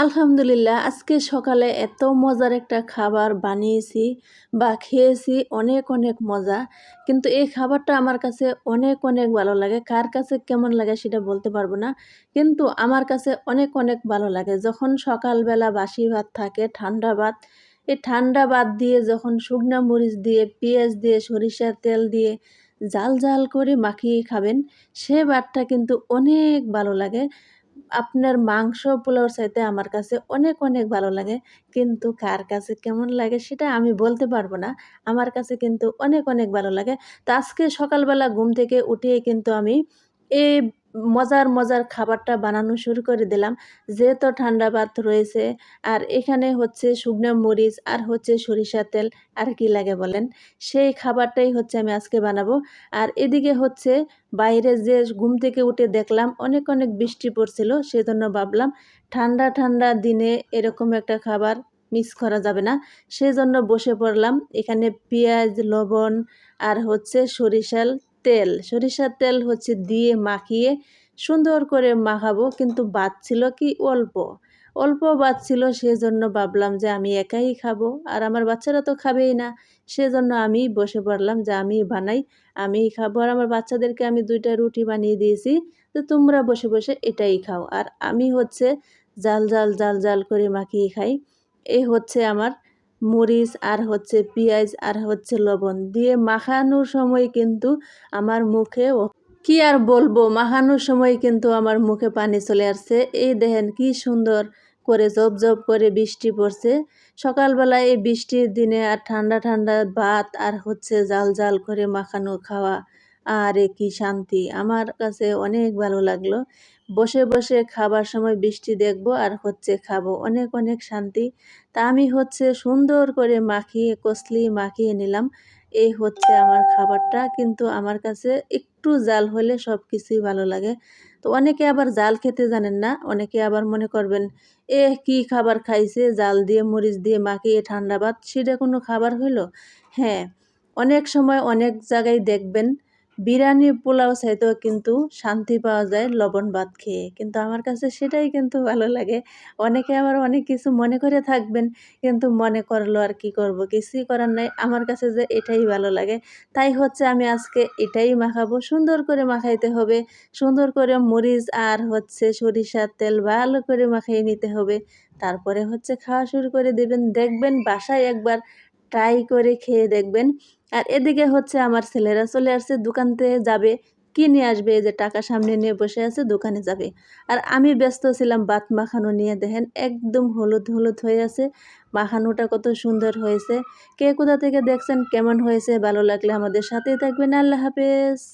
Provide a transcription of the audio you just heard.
আলহামদুলিল্লাহ, আজকে সকালে এত মজার একটা খাবার বানিয়েছি বা খেয়েছি, অনেক অনেক মজা। কিন্তু এই খাবারটা আমার কাছে অনেক অনেক ভালো লাগে। কার কাছে কেমন লাগে সেটা বলতে পারব না। কিন্তু আমার কাছে অনেক অনেক ভালো লাগে। যখন সকালবেলা বাসি ভাত থাকে, ঠান্ডা ভাত, এই ঠান্ডা ভাত দিয়ে যখন শুকনা মরিচ দিয়ে, পেঁয়াজ দিয়ে, সরিষার তেল দিয়ে জাল জাল করে মাখিয়ে খাবেন, সে ভাতটা কিন্তু অনেক ভালো লাগে। আপনার মাংস পোলাওর চাইতে আমার কাছে অনেক অনেক ভালো লাগে। কিন্তু কার কাছে কেমন লাগে সেটা আমি বলতে পারব না। আমার কাছে কিন্তু অনেক অনেক ভালো লাগে। তো আজকে সকালবেলা ঘুম থেকে উঠিয়ে কিন্তু আমি এই মজার মজার খাবারটা বানানো শুরু করে দিলাম। যেহেতু ঠান্ডা ভাত রয়েছে, আর এখানে হচ্ছে শুকনো মরিচ আর হচ্ছে সরিষার তেল, আর কি লাগে বলেন? সেই খাবারটাই হচ্ছে আমি আজকে বানাবো। আর এদিকে হচ্ছে বাইরে যে ঘুম থেকে উঠে দেখলাম, অনেক অনেক বৃষ্টি পড়ছিল, সেজন্য ভাবলাম ঠান্ডা ঠান্ডা দিনে এরকম একটা খাবার মিস করা যাবে না। সেজন্য বসে পড়লাম। এখানে পেঁয়াজ, লবণ আর হচ্ছে সরিষার তেল, সরিষার তেল হচ্ছে দিয়ে মাখিয়ে সুন্দর করে মাখাবো, কিন্তু বাদ কি অল্প। অল্প বাদ ছিল সেজন্য ভাবলাম যে আমি একাই খাব, আর আমার বাচ্চারা তো খাবেই না। সেজন্য আমি বসে পড়লাম যে আমি বানাই আমি খাব। আর আমার বাচ্চাদেরকে আমি দুইটা রুটি বানিয়ে দিয়েছি তো তোমরা বসে বসে এটাই খাও। আর আমি হচ্ছে জাল জাল জাল জাল করে মাখিয়ে খাই। এই হচ্ছে আমার মরিচ আর হচ্ছে পেঁয়াজ আর হচ্ছে লবণ দিয়ে মাখানোর সময় কিন্তু আমার মুখে কি আর বলব, মাখানোর সময় কিন্তু আমার মুখে পানি চলে আসছে। এই দেখেন কি সুন্দর করে জব জব করে বৃষ্টি পড়ছে। সকালবেলায় এই বৃষ্টির দিনে আর ঠান্ডা ঠান্ডা ভাত আর হচ্ছে জাল জাল করে মাখানো খাওয়া, আরে কি শান্তি। আমার কাছে অনেক ভালো লাগল। বসে বসে খাবার সময় বৃষ্টি দেখব আর হচ্ছে খাব। অনেক অনেক শান্তি। তা আমি হচ্ছে সুন্দর করে মাখিয়ে, কসলি মাখিয়ে নিলাম। এই হচ্ছে আমার খাবারটা। কিন্তু আমার কাছে একটু জাল হলে সব কিছুই ভালো লাগে। তো অনেকে আবার জাল খেতে জানেন না। অনেকে আবার মনে করবেন, এ, কি খাবার খাইছে? জাল দিয়ে, মরিচ দিয়ে মাখিয়ে ঠান্ডা ভাত, সেটা কোনো খাবার হইল? হ্যাঁ অনেক সময় অনেক জায়গায় দেখবেন বিরিয়ানি পোলাও চাইতেও কিন্তু শান্তি পাওয়া যায় লবণ ভাত খেয়ে। কিন্তু আমার কাছে সেটাই কিন্তু ভালো লাগে। অনেকে আবার অনেক কিছু মনে করে থাকবেন, কিন্তু মনে করল আর কি করব? কিছুই করার নাই। আমার কাছে যে এটাই ভালো লাগে। তাই হচ্ছে আমি আজকে এটাই মাখাবো। সুন্দর করে মাখাইতে হবে। সুন্দর করে মরিচ আর হচ্ছে সরিষার তেল ভালো করে মাখিয়ে নিতে হবে। তারপরে হচ্ছে খাওয়া শুরু করে দেবেন। দেখবেন বাসায় একবার ট্রাই করে খেয়ে দেখবেন। আর এদিকে হচ্ছে আমার ছেলেরা চলে আসছে দোকানতে যাবে। কি নিয়ে আসবে? যে টাকা সামনে নিয়ে বসে আছে, দোকানে যাবে। আর আমি ব্যস্ত ছিলাম বাত মাখানো নিয়ে। দেখেন একদম হলুদ হলুদ হয়ে আছে। মাখানোটা কত সুন্দর হয়েছে। কে কোথা থেকে দেখছেন? কেমন হয়েছে? ভালো লাগলে আমাদের সাথেই থাকবেন। আল্লাহ হাফেজ।